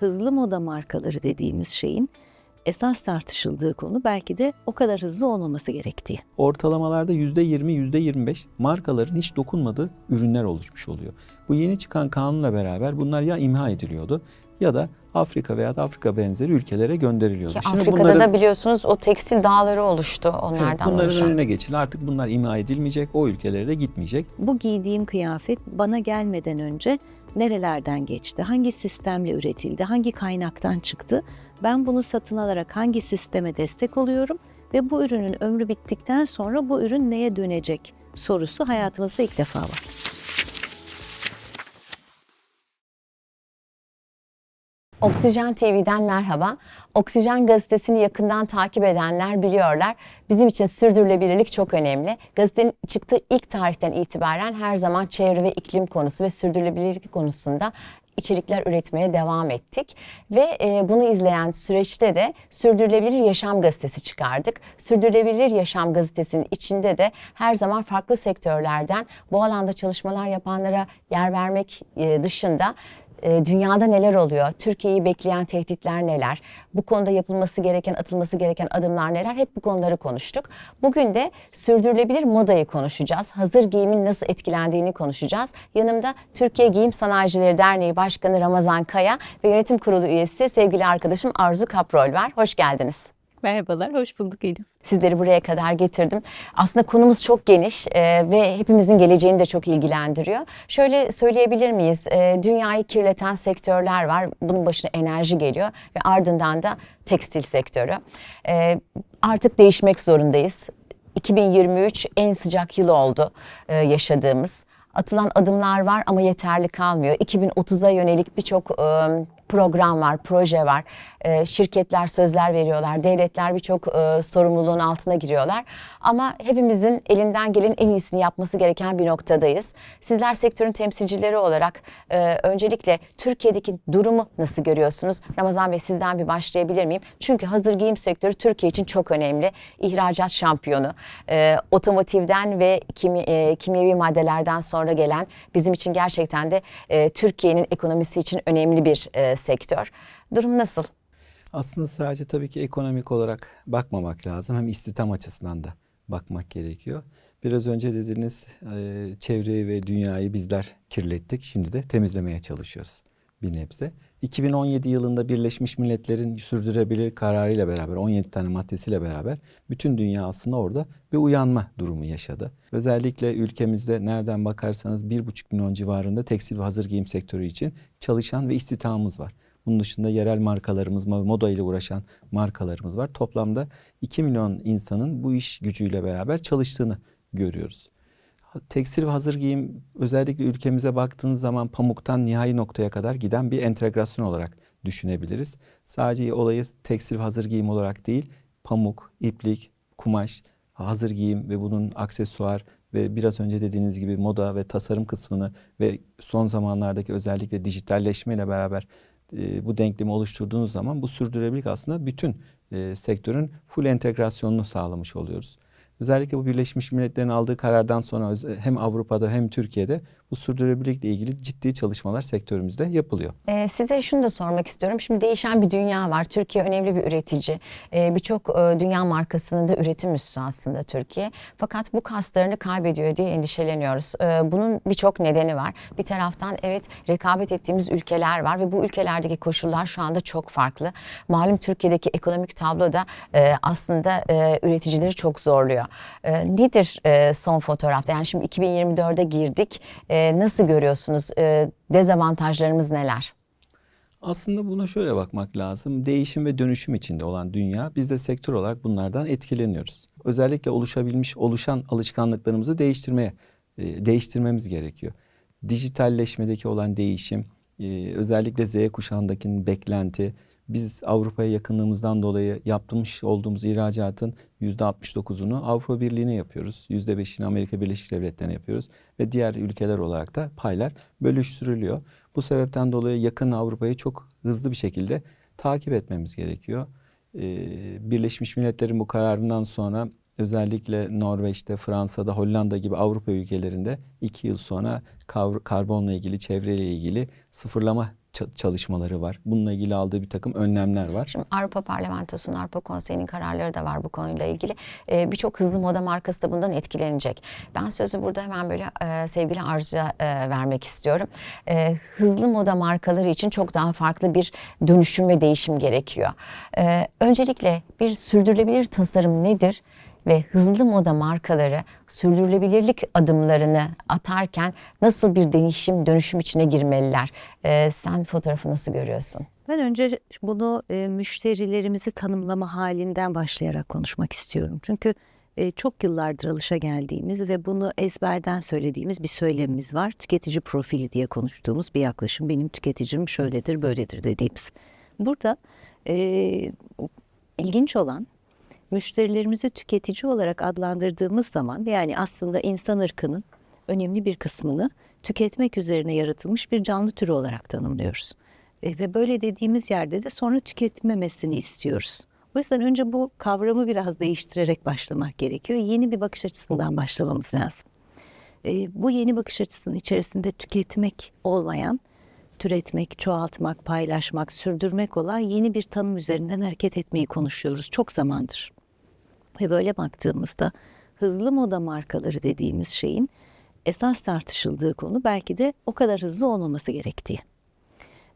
hızlı moda markaları dediğimiz şeyin esas tartışıldığı konu belki de o kadar hızlı olmaması gerektiği. Ortalamalarda %20, %25 markaların hiç dokunmadığı ürünler oluşmuş oluyor. Bu yeni çıkan kanunla beraber bunlar ya imha ediliyordu ya da Afrika veya da Afrika benzeri ülkelere gönderiliyordu. Ki Şimdi Afrika'da bunların- da biliyorsunuz o tekstil dağları oluştu Evet, onlardan bunların oluşan. önüne geçildi. Artık bunlar imha edilmeyecek, o ülkelere de gitmeyecek. Bu giydiğim kıyafet bana gelmeden önce nerelerden geçti, hangi sistemle üretildi, hangi kaynaktan çıktı? Ben bunu satın alarak hangi sisteme destek oluyorum ve bu ürünün ömrü bittikten sonra bu ürün neye dönecek sorusu hayatımızda ilk defa var. Oksijen TV'den merhaba. Oksijen gazetesini yakından takip edenler biliyorlar. Bizim için sürdürülebilirlik çok önemli. Gazetenin çıktığı ilk tarihten itibaren her zaman çevre ve iklim konusu ve sürdürülebilirlik konusunda içerikler üretmeye devam ettik. Ve e, bunu izleyen süreçte de Sürdürülebilir Yaşam Gazetesi çıkardık. Sürdürülebilir Yaşam Gazetesi'nin içinde de her zaman farklı sektörlerden bu alanda çalışmalar yapanlara yer vermek e, dışında dünyada neler oluyor? Türkiye'yi bekleyen tehditler neler? Bu konuda yapılması gereken, atılması gereken adımlar neler? Hep bu konuları konuştuk. Bugün de sürdürülebilir modayı konuşacağız. Hazır giyimin nasıl etkilendiğini konuşacağız. Yanımda Türkiye Giyim Sanayicileri Derneği Başkanı Ramazan Kaya ve yönetim kurulu üyesi sevgili arkadaşım Arzu Kaprol var. Hoş geldiniz. Merhabalar, hoş bulduk Elif. Sizleri buraya kadar getirdim. Aslında konumuz çok geniş e, ve hepimizin geleceğini de çok ilgilendiriyor. Şöyle söyleyebilir miyiz? E, dünyayı kirleten sektörler var. Bunun başına enerji geliyor ve ardından da tekstil sektörü. E, artık değişmek zorundayız. 2023 en sıcak yıl oldu e, yaşadığımız. Atılan adımlar var ama yeterli kalmıyor. 2030'a yönelik birçok e, program var, proje var. E, şirketler sözler veriyorlar, devletler birçok e, sorumluluğun altına giriyorlar. Ama hepimizin elinden gelen en iyisini yapması gereken bir noktadayız. Sizler sektörün temsilcileri olarak e, öncelikle Türkiye'deki durumu nasıl görüyorsunuz? Ramazan Bey sizden bir başlayabilir miyim? Çünkü hazır giyim sektörü Türkiye için çok önemli. İhracat şampiyonu. E, otomotivden ve kimi, e, kimyevi maddelerden sonra gelen bizim için gerçekten de e, Türkiye'nin ekonomisi için önemli bir e, sektör. Durum nasıl? Aslında sadece tabii ki ekonomik olarak bakmamak lazım. Hem istihdam açısından da bakmak gerekiyor. Biraz önce dediğiniz e, çevreyi ve dünyayı bizler kirlettik. Şimdi de temizlemeye çalışıyoruz bir nebze. 2017 yılında Birleşmiş Milletler'in sürdürülebilir kararıyla beraber 17 tane maddesiyle beraber bütün dünya aslında orada bir uyanma durumu yaşadı. Özellikle ülkemizde nereden bakarsanız 1,5 milyon civarında tekstil ve hazır giyim sektörü için çalışan ve istihdamımız var. Bunun dışında yerel markalarımız, moda ile uğraşan markalarımız var. Toplamda 2 milyon insanın bu iş gücüyle beraber çalıştığını görüyoruz. Tekstil ve hazır giyim özellikle ülkemize baktığınız zaman pamuktan nihai noktaya kadar giden bir entegrasyon olarak düşünebiliriz. Sadece olayı tekstil ve hazır giyim olarak değil, pamuk, iplik, kumaş, hazır giyim ve bunun aksesuar ve biraz önce dediğiniz gibi moda ve tasarım kısmını ve son zamanlardaki özellikle dijitalleşme ile beraber e, bu denklemi oluşturduğunuz zaman bu sürdürülebilirlik aslında bütün e, sektörün full entegrasyonunu sağlamış oluyoruz. Özellikle bu Birleşmiş Milletler'in aldığı karardan sonra hem Avrupa'da hem Türkiye'de bu sürdürülebilirlikle ilgili ciddi çalışmalar sektörümüzde yapılıyor. Ee, size şunu da sormak istiyorum. Şimdi değişen bir dünya var. Türkiye önemli bir üretici. Ee, Birçok e, dünya markasının da üretim üssü aslında Türkiye. Fakat bu kaslarını kaybediyor diye endişeleniyoruz. Ee, bunun birçok nedeni var. Bir taraftan evet rekabet ettiğimiz ülkeler var ve bu ülkelerdeki koşullar şu anda çok farklı. Malum Türkiye'deki ekonomik tablo da e, aslında e, üreticileri çok zorluyor. E, nedir e, son fotoğrafta? Yani şimdi 2024'e girdik. E, nasıl görüyorsunuz? E, dezavantajlarımız neler? Aslında buna şöyle bakmak lazım. Değişim ve dönüşüm içinde olan dünya biz de sektör olarak bunlardan etkileniyoruz. Özellikle oluşabilmiş oluşan alışkanlıklarımızı değiştirmeye e, değiştirmemiz gerekiyor. Dijitalleşmedeki olan değişim, e, özellikle Z kuşağındaki beklenti, biz Avrupa'ya yakınlığımızdan dolayı yapmış olduğumuz ihracatın %69'unu Avrupa Birliği'ne yapıyoruz. %5'ini Amerika Birleşik Devletleri'ne yapıyoruz. Ve diğer ülkeler olarak da paylar bölüştürülüyor. Bu sebepten dolayı yakın Avrupa'yı çok hızlı bir şekilde takip etmemiz gerekiyor. Ee, Birleşmiş Milletler'in bu kararından sonra özellikle Norveç'te, Fransa'da, Hollanda gibi Avrupa ülkelerinde iki yıl sonra karbonla ilgili, çevreyle ilgili sıfırlama çalışmaları var. Bununla ilgili aldığı bir takım önlemler var. Şimdi Avrupa Parlamentosu'nun, Avrupa Konseyi'nin kararları da var bu konuyla ilgili. Ee, Birçok hızlı moda markası da bundan etkilenecek. Ben sözü burada hemen böyle e, sevgili Arzu'ya e, vermek istiyorum. E, hızlı moda markaları için çok daha farklı bir dönüşüm ve değişim gerekiyor. E, öncelikle bir sürdürülebilir tasarım nedir? Ve hızlı moda markaları sürdürülebilirlik adımlarını atarken nasıl bir değişim, dönüşüm içine girmeliler? E, sen fotoğrafı nasıl görüyorsun? Ben önce bunu e, müşterilerimizi tanımlama halinden başlayarak konuşmak istiyorum. Çünkü e, çok yıllardır alışa geldiğimiz ve bunu ezberden söylediğimiz bir söylemimiz var. Tüketici profili diye konuştuğumuz bir yaklaşım. Benim tüketicim şöyledir, böyledir dediğimiz. Burada e, ilginç olan müşterilerimizi tüketici olarak adlandırdığımız zaman yani aslında insan ırkının önemli bir kısmını tüketmek üzerine yaratılmış bir canlı türü olarak tanımlıyoruz. E, ve böyle dediğimiz yerde de sonra tüketmemesini istiyoruz. O yüzden önce bu kavramı biraz değiştirerek başlamak gerekiyor. Yeni bir bakış açısından başlamamız lazım. E, bu yeni bakış açısının içerisinde tüketmek olmayan, türetmek, çoğaltmak, paylaşmak, sürdürmek olan yeni bir tanım üzerinden hareket etmeyi konuşuyoruz çok zamandır. Ve böyle baktığımızda hızlı moda markaları dediğimiz şeyin esas tartışıldığı konu belki de o kadar hızlı olmaması gerektiği.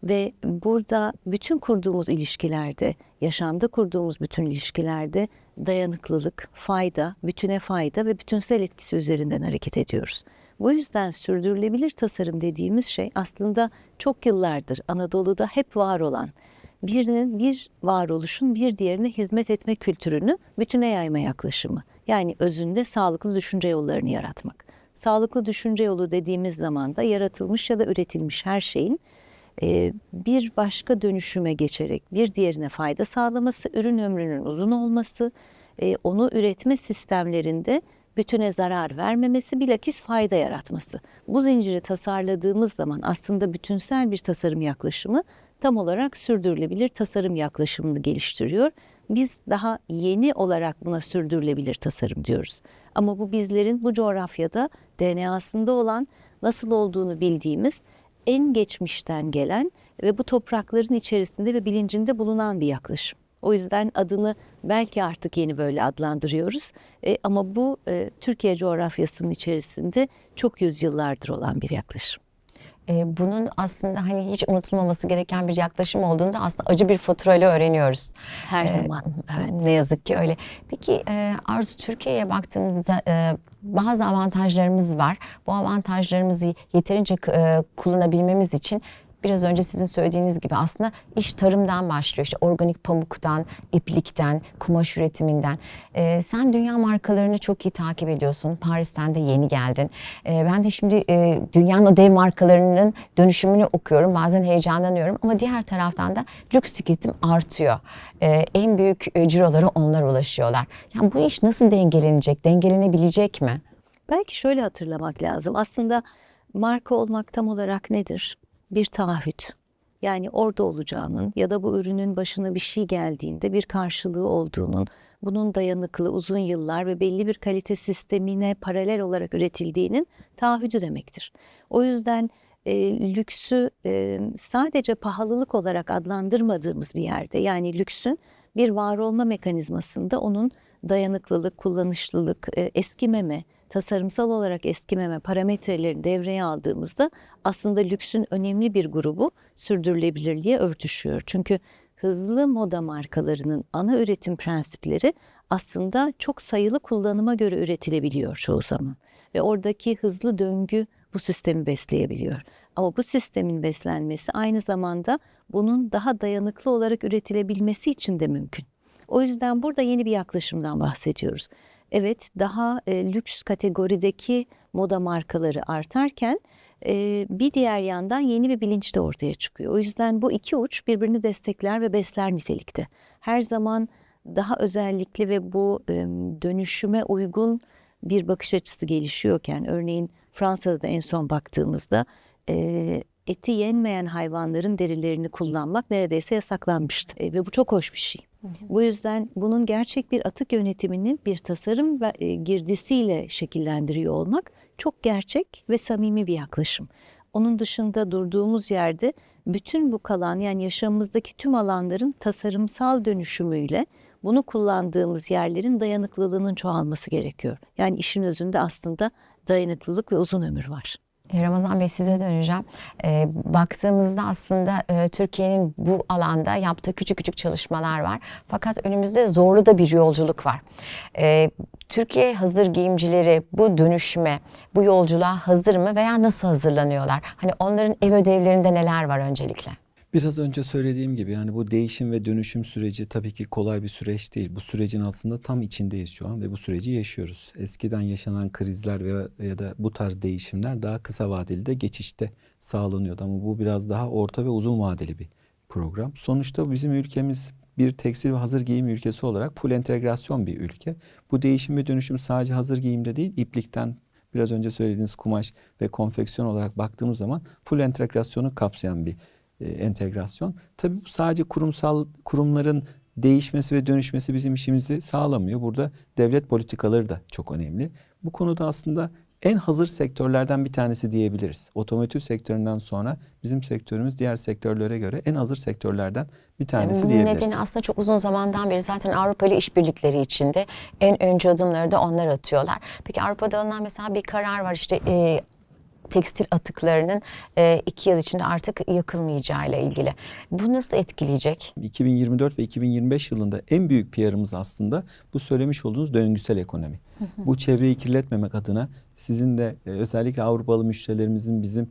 Ve burada bütün kurduğumuz ilişkilerde, yaşamda kurduğumuz bütün ilişkilerde dayanıklılık, fayda, bütüne fayda ve bütünsel etkisi üzerinden hareket ediyoruz. Bu yüzden sürdürülebilir tasarım dediğimiz şey aslında çok yıllardır Anadolu'da hep var olan birinin bir varoluşun bir diğerine hizmet etme kültürünü bütüne yayma yaklaşımı. Yani özünde sağlıklı düşünce yollarını yaratmak. Sağlıklı düşünce yolu dediğimiz zaman da yaratılmış ya da üretilmiş her şeyin e, bir başka dönüşüme geçerek bir diğerine fayda sağlaması, ürün ömrünün uzun olması, e, onu üretme sistemlerinde bütüne zarar vermemesi, bilakis fayda yaratması. Bu zinciri tasarladığımız zaman aslında bütünsel bir tasarım yaklaşımı tam olarak sürdürülebilir tasarım yaklaşımını geliştiriyor. Biz daha yeni olarak buna sürdürülebilir tasarım diyoruz. Ama bu bizlerin bu coğrafyada DNA'sında olan nasıl olduğunu bildiğimiz en geçmişten gelen ve bu toprakların içerisinde ve bilincinde bulunan bir yaklaşım. O yüzden adını belki artık yeni böyle adlandırıyoruz. E, ama bu e, Türkiye coğrafyasının içerisinde çok yüzyıllardır olan bir yaklaşım. E, bunun aslında hani hiç unutulmaması gereken bir yaklaşım olduğunu da aslında acı bir faturayla öğreniyoruz. Her E, zaman. Evet. Ne yazık ki öyle. Peki e, Arzu Türkiye'ye baktığımızda e, bazı avantajlarımız var. Bu avantajlarımızı yeterince e, kullanabilmemiz için biraz önce sizin söylediğiniz gibi aslında iş tarımdan başlıyor. İşte organik pamuktan, iplikten, kumaş üretiminden. Ee, sen dünya markalarını çok iyi takip ediyorsun. Paris'ten de yeni geldin. Ee, ben de şimdi e, dünyanın dev markalarının dönüşümünü okuyorum. Bazen heyecanlanıyorum ama diğer taraftan da lüks tüketim artıyor. Ee, en büyük e, cirolara onlar ulaşıyorlar. Yani bu iş nasıl dengelenecek, dengelenebilecek mi? Belki şöyle hatırlamak lazım. Aslında marka olmak tam olarak nedir? Bir taahhüt. Yani orada olacağının ya da bu ürünün başına bir şey geldiğinde bir karşılığı olduğunun, bunun dayanıklı uzun yıllar ve belli bir kalite sistemine paralel olarak üretildiğinin taahhüdü demektir. O yüzden e, lüksü e, sadece pahalılık olarak adlandırmadığımız bir yerde yani lüksün bir var olma mekanizmasında onun dayanıklılık, kullanışlılık, e, eskimeme, tasarımsal olarak eskimeme parametrelerini devreye aldığımızda aslında lüksün önemli bir grubu sürdürülebilirliğe örtüşüyor. Çünkü hızlı moda markalarının ana üretim prensipleri aslında çok sayılı kullanıma göre üretilebiliyor çoğu zaman. Ve oradaki hızlı döngü bu sistemi besleyebiliyor. Ama bu sistemin beslenmesi aynı zamanda bunun daha dayanıklı olarak üretilebilmesi için de mümkün. O yüzden burada yeni bir yaklaşımdan bahsediyoruz. Evet daha e, lüks kategorideki moda markaları artarken e, bir diğer yandan yeni bir bilinç de ortaya çıkıyor. O yüzden bu iki uç birbirini destekler ve besler nitelikte. Her zaman daha özellikli ve bu e, dönüşüme uygun bir bakış açısı gelişiyorken örneğin Fransa'da da en son baktığımızda e, eti yenmeyen hayvanların derilerini kullanmak neredeyse yasaklanmıştı E, ve bu çok hoş bir şey. Bu yüzden bunun gerçek bir atık yönetimini bir tasarım ve e, girdisiyle şekillendiriyor olmak çok gerçek ve samimi bir yaklaşım. Onun dışında durduğumuz yerde bütün bu kalan yani yaşamımızdaki tüm alanların tasarımsal dönüşümüyle bunu kullandığımız yerlerin dayanıklılığının çoğalması gerekiyor. Yani işin özünde aslında dayanıklılık ve uzun ömür var. Ramazan Bey size döneceğim. E, baktığımızda aslında e, Türkiye'nin bu alanda yaptığı küçük küçük çalışmalar var. Fakat önümüzde zorlu da bir yolculuk var. E, Türkiye hazır giyimcileri bu dönüşüme, bu yolculuğa hazır mı veya nasıl hazırlanıyorlar? Hani onların ev ödevlerinde neler var öncelikle? Biraz önce söylediğim gibi yani bu değişim ve dönüşüm süreci tabii ki kolay bir süreç değil. Bu sürecin aslında tam içindeyiz şu an ve bu süreci yaşıyoruz. Eskiden yaşanan krizler veya ya da bu tarz değişimler daha kısa vadeli de geçişte sağlanıyordu ama bu biraz daha orta ve uzun vadeli bir program. Sonuçta bizim ülkemiz bir tekstil ve hazır giyim ülkesi olarak full entegrasyon bir ülke. Bu değişim ve dönüşüm sadece hazır giyimde değil, iplikten biraz önce söylediğiniz kumaş ve konfeksiyon olarak baktığımız zaman full entegrasyonu kapsayan bir e, entegrasyon. Tabii bu sadece kurumsal kurumların değişmesi ve dönüşmesi bizim işimizi sağlamıyor. Burada devlet politikaları da çok önemli. Bu konuda aslında en hazır sektörlerden bir tanesi diyebiliriz. Otomotiv sektöründen sonra bizim sektörümüz diğer sektörlere göre en hazır sektörlerden bir tanesi diyebiliriz. nedeni aslında çok uzun zamandan beri zaten Avrupa ile işbirlikleri içinde en öncü adımları da onlar atıyorlar. Peki Avrupa'da alınan mesela bir karar var işte e, tekstil atıklarının e, iki yıl içinde artık yakılmayacağı ile ilgili. Bu nasıl etkileyecek? 2024 ve 2025 yılında en büyük PR'ımız aslında bu söylemiş olduğunuz döngüsel ekonomi. bu çevreyi kirletmemek adına sizin de e, özellikle Avrupalı müşterilerimizin bizim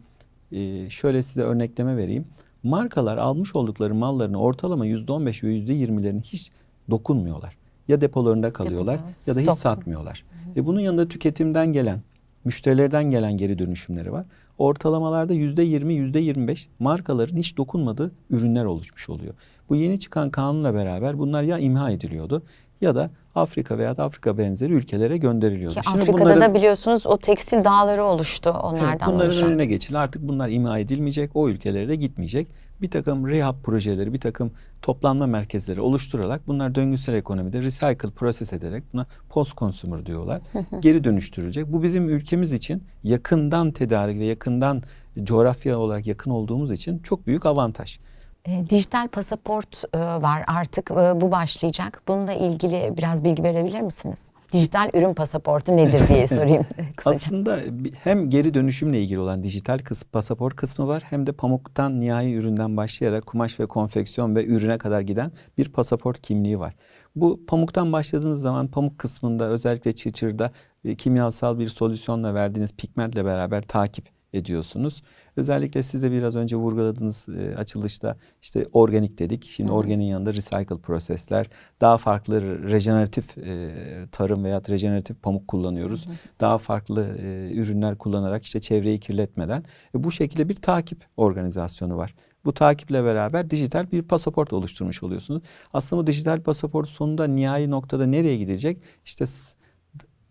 e, şöyle size örnekleme vereyim. Markalar almış oldukları mallarını ortalama %15 ve %20'lerini hiç dokunmuyorlar. Ya depolarında kalıyorlar Depolar, ya da hiç stok. satmıyorlar. E bunun yanında tüketimden gelen, müşterilerden gelen geri dönüşümleri var. Ortalamalarda yüzde yirmi, yüzde yirmi beş markaların hiç dokunmadığı ürünler oluşmuş oluyor. Bu yeni çıkan kanunla beraber bunlar ya imha ediliyordu ya da Afrika veya da Afrika benzeri ülkelere gönderiliyordu. Ki Şimdi Afrika'da bunların- da biliyorsunuz o tekstil dağları oluştu Evet, onlardan bunların oluşan. önüne geçildi. Artık bunlar imha edilmeyecek. O ülkelere de gitmeyecek. Bir takım rehab projeleri, bir takım toplanma merkezleri oluşturarak bunlar döngüsel ekonomide recycle, proses ederek buna post consumer diyorlar. geri dönüştürülecek. Bu bizim ülkemiz için yakından tedarik ve yakından coğrafya olarak yakın olduğumuz için çok büyük avantaj. E, dijital pasaport e, var artık e, bu başlayacak. Bununla ilgili biraz bilgi verebilir misiniz? Dijital ürün pasaportu nedir diye sorayım kısaca. Aslında hem geri dönüşümle ilgili olan dijital kısmı, pasaport kısmı var hem de pamuktan nihai üründen başlayarak kumaş ve konfeksiyon ve ürüne kadar giden bir pasaport kimliği var. Bu pamuktan başladığınız zaman pamuk kısmında özellikle çıçırda kimyasal bir solüsyonla verdiğiniz pigmentle beraber takip ediyorsunuz. Özellikle siz de biraz önce vurguladığınız e, açılışta işte organik dedik. Şimdi organiğin yanında recycle prosesler, daha farklı rejeneratif e, tarım veya rejeneratif pamuk kullanıyoruz. Daha farklı e, ürünler kullanarak işte çevreyi kirletmeden e, bu şekilde bir takip organizasyonu var. Bu takiple beraber dijital bir pasaport oluşturmuş oluyorsunuz. Aslında bu dijital pasaport sonunda nihai noktada nereye gidecek? İşte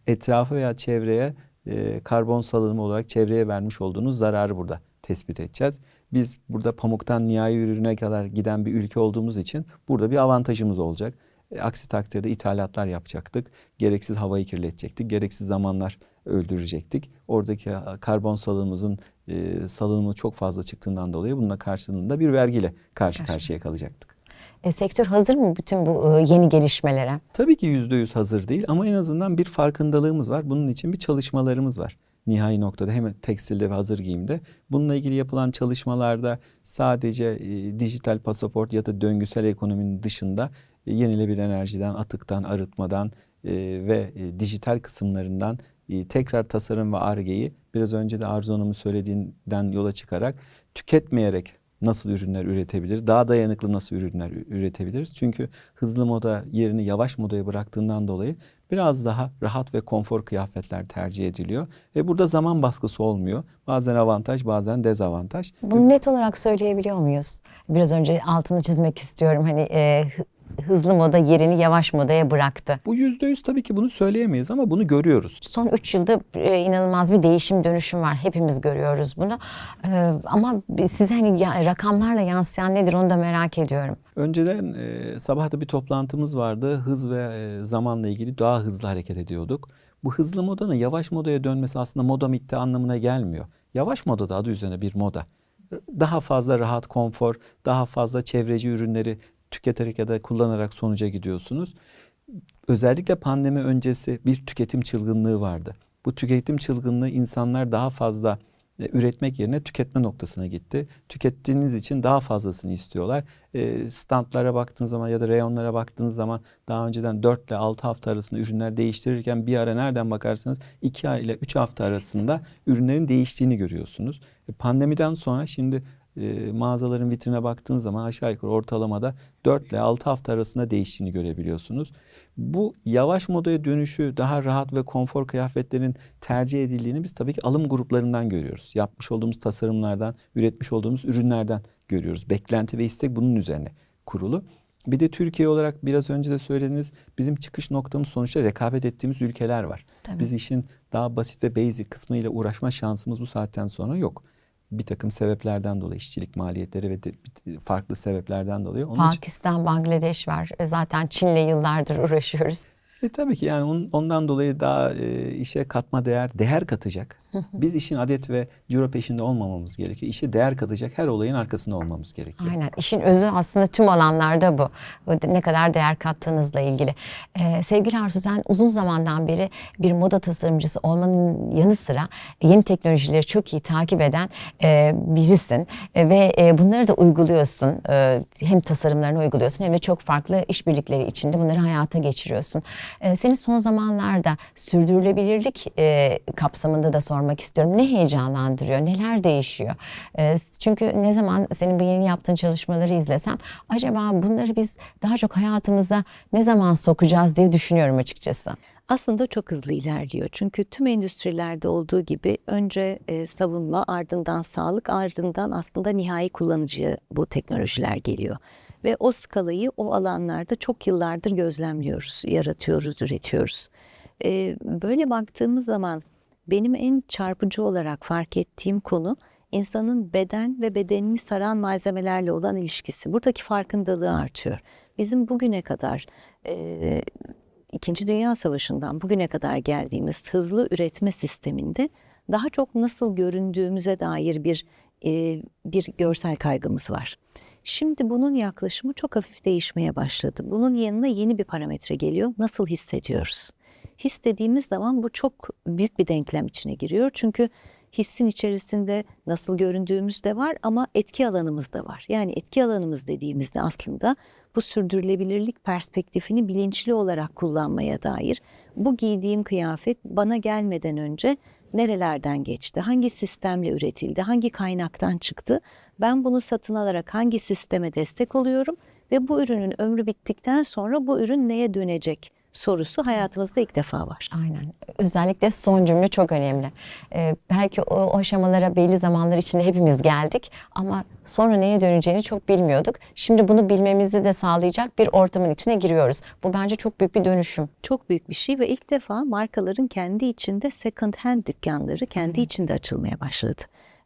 etrafı veya çevreye e, karbon salınımı olarak çevreye vermiş olduğunuz zararı burada tespit edeceğiz. Biz burada pamuktan nihai ürüne kadar giden bir ülke olduğumuz için burada bir avantajımız olacak. E, aksi takdirde ithalatlar yapacaktık. Gereksiz havayı kirletecektik. Gereksiz zamanlar öldürecektik. Oradaki e, karbon salınımımızın e, salınımı çok fazla çıktığından dolayı bununla karşılığında bir vergiyle karşı karşıya kalacaktık. E, sektör hazır mı bütün bu e, yeni gelişmelere? Tabii ki yüzde yüz hazır değil ama en azından bir farkındalığımız var. Bunun için bir çalışmalarımız var. Nihai noktada hem tekstilde ve hazır giyimde. Bununla ilgili yapılan çalışmalarda sadece e, dijital pasaport ya da döngüsel ekonominin dışında e, yenilebilir enerjiden, atıktan, arıtmadan e, ve e, dijital kısımlarından e, tekrar tasarım ve argeyi biraz önce de Arzu söylediğinden yola çıkarak tüketmeyerek nasıl ürünler üretebilir, daha dayanıklı nasıl ürünler üretebiliriz? Çünkü hızlı moda yerini yavaş modaya bıraktığından dolayı biraz daha rahat ve konfor kıyafetler tercih ediliyor. Ve burada zaman baskısı olmuyor. Bazen avantaj, bazen dezavantaj. Bunu net olarak söyleyebiliyor muyuz? Biraz önce altını çizmek istiyorum. Hani e, hızlı moda yerini yavaş modaya bıraktı. Bu yüzde yüz tabii ki bunu söyleyemeyiz ama bunu görüyoruz. Son üç yılda e, inanılmaz bir değişim dönüşüm var. Hepimiz görüyoruz bunu. E, ama size hani ya- rakamlarla yansıyan nedir onu da merak ediyorum. Önceden e, sabah da bir toplantımız vardı. Hız ve e, zamanla ilgili daha hızlı hareket ediyorduk. Bu hızlı modanın yavaş modaya dönmesi aslında moda bitti anlamına gelmiyor. Yavaş moda da adı üzerine bir moda. Daha fazla rahat, konfor, daha fazla çevreci ürünleri tüketerek ya da kullanarak sonuca gidiyorsunuz. Özellikle pandemi öncesi bir tüketim çılgınlığı vardı. Bu tüketim çılgınlığı insanlar daha fazla e, üretmek yerine tüketme noktasına gitti. Tükettiğiniz için daha fazlasını istiyorlar. E, standlara baktığınız zaman ya da reyonlara baktığınız zaman daha önceden 4 ile 6 hafta arasında ürünler değiştirirken bir ara nereden bakarsanız 2 ay ile 3 hafta arasında ürünlerin değiştiğini görüyorsunuz. E, pandemiden sonra şimdi e, mağazaların vitrine baktığınız zaman aşağı yukarı ortalamada 4 ile 6 hafta arasında değiştiğini görebiliyorsunuz. Bu yavaş modaya dönüşü daha rahat ve konfor kıyafetlerin tercih edildiğini biz tabii ki alım gruplarından görüyoruz. Yapmış olduğumuz tasarımlardan, üretmiş olduğumuz ürünlerden görüyoruz. Beklenti ve istek bunun üzerine kurulu. Bir de Türkiye olarak biraz önce de söylediğiniz bizim çıkış noktamız sonuçta rekabet ettiğimiz ülkeler var. Tabii. Biz işin daha basit ve basic kısmıyla uğraşma şansımız bu saatten sonra yok. Bir takım sebeplerden dolayı işçilik maliyetleri ve de farklı sebeplerden dolayı. Onun için, Pakistan, Bangladeş var. E, Zaten Çin'le yıllardır uğraşıyoruz. e, tabii ki yani ondan dolayı daha e, işe katma değer, değer katacak. Biz işin adet ve ciro peşinde olmamamız gerekiyor. İşe değer katacak her olayın arkasında olmamız gerekiyor. Aynen. İşin özü aslında tüm alanlarda bu. Ne kadar değer kattığınızla ilgili. Ee, sevgili Arzu sen uzun zamandan beri bir moda tasarımcısı olmanın yanı sıra yeni teknolojileri çok iyi takip eden e, birisin. E, ve e, bunları da uyguluyorsun. E, hem tasarımlarını uyguluyorsun hem de çok farklı işbirlikleri içinde bunları hayata geçiriyorsun. E, senin son zamanlarda sürdürülebilirlik e, kapsamında da sormak istiyorum. Ne heyecanlandırıyor? Neler değişiyor? E, çünkü ne zaman senin bu yeni yaptığın çalışmaları izlesem acaba bunları biz daha çok hayatımıza ne zaman sokacağız diye düşünüyorum açıkçası. Aslında çok hızlı ilerliyor. Çünkü tüm endüstrilerde olduğu gibi önce e, savunma, ardından sağlık, ardından aslında nihai kullanıcıya bu teknolojiler geliyor. Ve o skalayı o alanlarda çok yıllardır gözlemliyoruz, yaratıyoruz, üretiyoruz. E, böyle baktığımız zaman benim en çarpıcı olarak fark ettiğim konu insanın beden ve bedenini saran malzemelerle olan ilişkisi. Buradaki farkındalığı artıyor. Bizim bugüne kadar e, İkinci Dünya Savaşı'ndan bugüne kadar geldiğimiz hızlı üretme sisteminde daha çok nasıl göründüğümüze dair bir e, bir görsel kaygımız var. Şimdi bunun yaklaşımı çok hafif değişmeye başladı. Bunun yanına yeni bir parametre geliyor. Nasıl hissediyoruz? His dediğimiz zaman bu çok büyük bir denklem içine giriyor. Çünkü hissin içerisinde nasıl göründüğümüz de var ama etki alanımız da var. Yani etki alanımız dediğimizde aslında bu sürdürülebilirlik perspektifini bilinçli olarak kullanmaya dair bu giydiğim kıyafet bana gelmeden önce nerelerden geçti, hangi sistemle üretildi, hangi kaynaktan çıktı, ben bunu satın alarak hangi sisteme destek oluyorum? Ve bu ürünün ömrü bittikten sonra bu ürün neye dönecek sorusu hayatımızda ilk defa var. Aynen. Özellikle son cümle çok önemli. Ee, belki o, o aşamalara belli zamanlar içinde hepimiz geldik ama sonra neye döneceğini çok bilmiyorduk. Şimdi bunu bilmemizi de sağlayacak bir ortamın içine giriyoruz. Bu bence çok büyük bir dönüşüm. Çok büyük bir şey ve ilk defa markaların kendi içinde second hand dükkanları kendi içinde açılmaya başladı.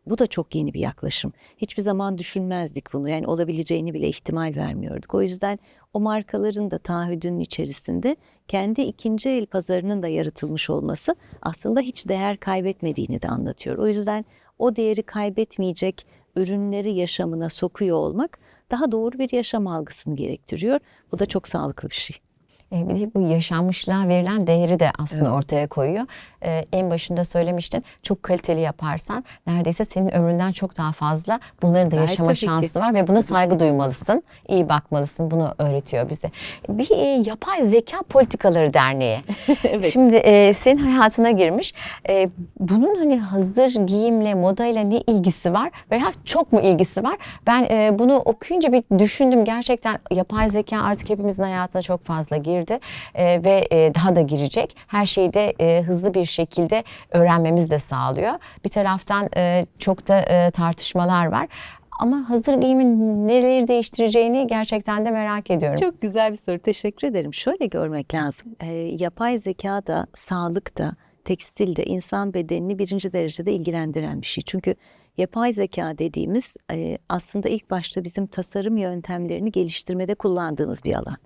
Bu da çok yeni bir yaklaşım. Hiçbir zaman düşünmezdik bunu. Yani olabileceğini bile ihtimal vermiyorduk. O yüzden o markaların da taahhüdünün içerisinde kendi ikinci el pazarının da yaratılmış olması aslında hiç değer kaybetmediğini de anlatıyor. O yüzden o değeri kaybetmeyecek ürünleri yaşamına sokuyor olmak daha doğru bir yaşam algısını gerektiriyor. Bu da çok sağlıklı bir şey. E, Bir de bu yaşanmışlığa verilen değeri de aslında ortaya koyuyor. E, en başında söylemiştin çok kaliteli yaparsan neredeyse senin ömründen çok daha fazla bunların da yaşama ki. şansı var ve buna saygı duymalısın. iyi bakmalısın. Bunu öğretiyor bize. Bir e, Yapay Zeka Politikaları Derneği. Evet. Şimdi e, senin hayatına girmiş. E, bunun hani hazır giyimle, modayla ne ilgisi var veya çok mu ilgisi var? Ben e, bunu okuyunca bir düşündüm. Gerçekten yapay zeka artık hepimizin hayatına çok fazla girdi E, ve e, daha da girecek. Her şeyi de e, hızlı bir şekilde öğrenmemiz de sağlıyor. Bir taraftan e, çok da e, tartışmalar var. Ama hazır giyimin neleri değiştireceğini gerçekten de merak ediyorum. Çok güzel bir soru. Teşekkür ederim. Şöyle görmek lazım. Ee, yapay zeka da, sağlık da, tekstil de insan bedenini birinci derecede ilgilendiren bir şey. Çünkü yapay zeka dediğimiz e, aslında ilk başta bizim tasarım yöntemlerini geliştirmede kullandığımız bir alan.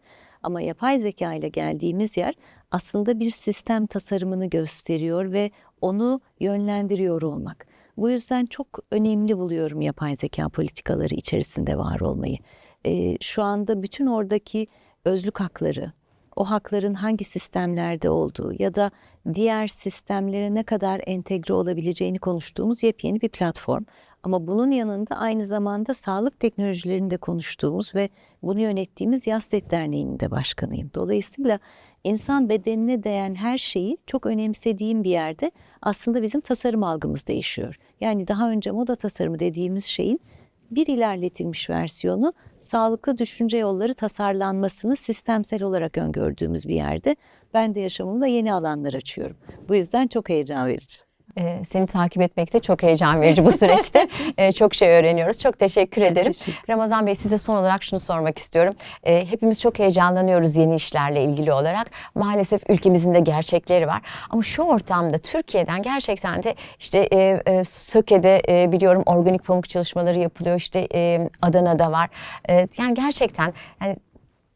Ama yapay zeka ile geldiğimiz yer aslında bir sistem tasarımını gösteriyor ve onu yönlendiriyor olmak. Bu yüzden çok önemli buluyorum yapay zeka politikaları içerisinde var olmayı. Ee, şu anda bütün oradaki özlük hakları, o hakların hangi sistemlerde olduğu ya da diğer sistemlere ne kadar entegre olabileceğini konuştuğumuz yepyeni bir platform. Ama bunun yanında aynı zamanda sağlık teknolojilerinde konuştuğumuz ve bunu yönettiğimiz Yastet Derneği'nin de başkanıyım. Dolayısıyla insan bedenine değen her şeyi çok önemsediğim bir yerde aslında bizim tasarım algımız değişiyor. Yani daha önce moda tasarımı dediğimiz şeyin bir ilerletilmiş versiyonu sağlıklı düşünce yolları tasarlanmasını sistemsel olarak öngördüğümüz bir yerde ben de yaşamımda yeni alanlar açıyorum. Bu yüzden çok heyecan verici. Ee, seni takip etmek de çok heyecan verici bu süreçte. Ee, çok şey öğreniyoruz. Çok teşekkür ederim. teşekkür Ramazan Bey size son olarak şunu sormak istiyorum. Ee, hepimiz çok heyecanlanıyoruz yeni işlerle ilgili olarak. Maalesef ülkemizin de gerçekleri var. Ama şu ortamda Türkiye'den gerçekten de işte e, e, Söke'de e, biliyorum organik pamuk çalışmaları yapılıyor. İşte e, Adana'da var. E, yani gerçekten yani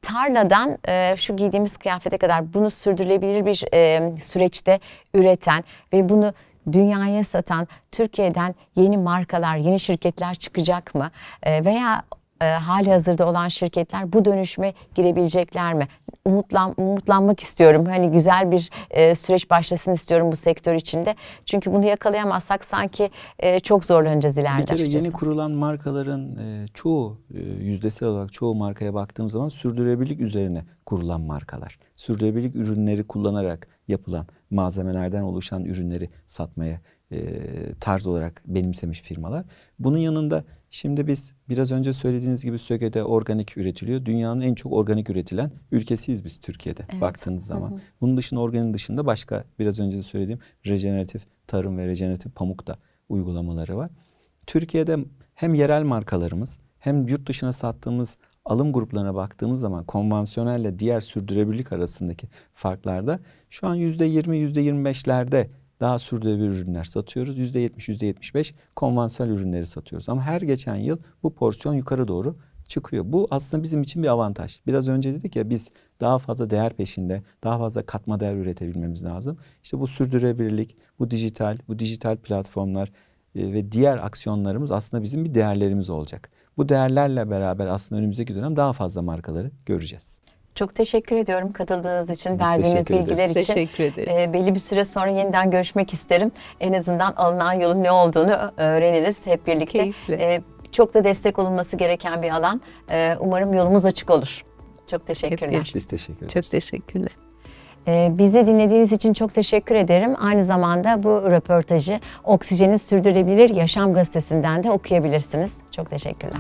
tarladan e, şu giydiğimiz kıyafete kadar bunu sürdürülebilir bir e, süreçte üreten ve bunu dünyaya satan Türkiye'den yeni markalar, yeni şirketler çıkacak mı? E, veya e, hali hazırda olan şirketler bu dönüşüme girebilecekler mi? Umutlan, umutlanmak istiyorum. Hani güzel bir e, süreç başlasın istiyorum bu sektör içinde. Çünkü bunu yakalayamazsak sanki e, çok zorlanacağız ileride Bir kere açıkçası. yeni kurulan markaların e, çoğu e, yüzdesel olarak çoğu markaya baktığım zaman sürdürülebilirlik üzerine kurulan markalar. Sürdürülebilirlik ürünleri kullanarak yapılan malzemelerden oluşan ürünleri satmaya e, tarz olarak benimsemiş firmalar. Bunun yanında şimdi biz biraz önce söylediğiniz gibi Söge'de organik üretiliyor. Dünyanın en çok organik üretilen ülkesiyiz biz Türkiye'de Evet. baktığınız zaman. Bunun dışında organik dışında başka biraz önce de söylediğim rejeneratif tarım ve rejeneratif pamuk da uygulamaları var. Türkiye'de hem yerel markalarımız hem yurt dışına sattığımız alım gruplarına baktığımız zaman konvansiyonelle diğer sürdürülebilirlik arasındaki farklarda şu an %20 %25'lerde daha sürdürülebilir ürünler satıyoruz. %70 %75 konvansiyonel ürünleri satıyoruz. Ama her geçen yıl bu porsiyon yukarı doğru çıkıyor. Bu aslında bizim için bir avantaj. Biraz önce dedik ya biz daha fazla değer peşinde, daha fazla katma değer üretebilmemiz lazım. İşte bu sürdürülebilirlik, bu dijital, bu dijital platformlar ve diğer aksiyonlarımız aslında bizim bir değerlerimiz olacak. Bu değerlerle beraber aslında önümüzdeki dönem daha fazla markaları göreceğiz. Çok teşekkür ediyorum katıldığınız için, Biz verdiğiniz teşekkür ederiz. bilgiler için. Teşekkür ederiz. Ee, belli bir süre sonra yeniden görüşmek isterim. En azından alınan yolun ne olduğunu öğreniriz hep birlikte. Keyifle. Ee, çok da destek olunması gereken bir alan. Ee, umarım yolumuz açık olur. Çok teşekkürler. Biz teşekkür ederiz. Çok teşekkürler. Ee, bizi dinlediğiniz için çok teşekkür ederim. Aynı zamanda bu röportajı Oksijenin Sürdürülebilir Yaşam Gazetesi'nden de okuyabilirsiniz. Çok teşekkürler.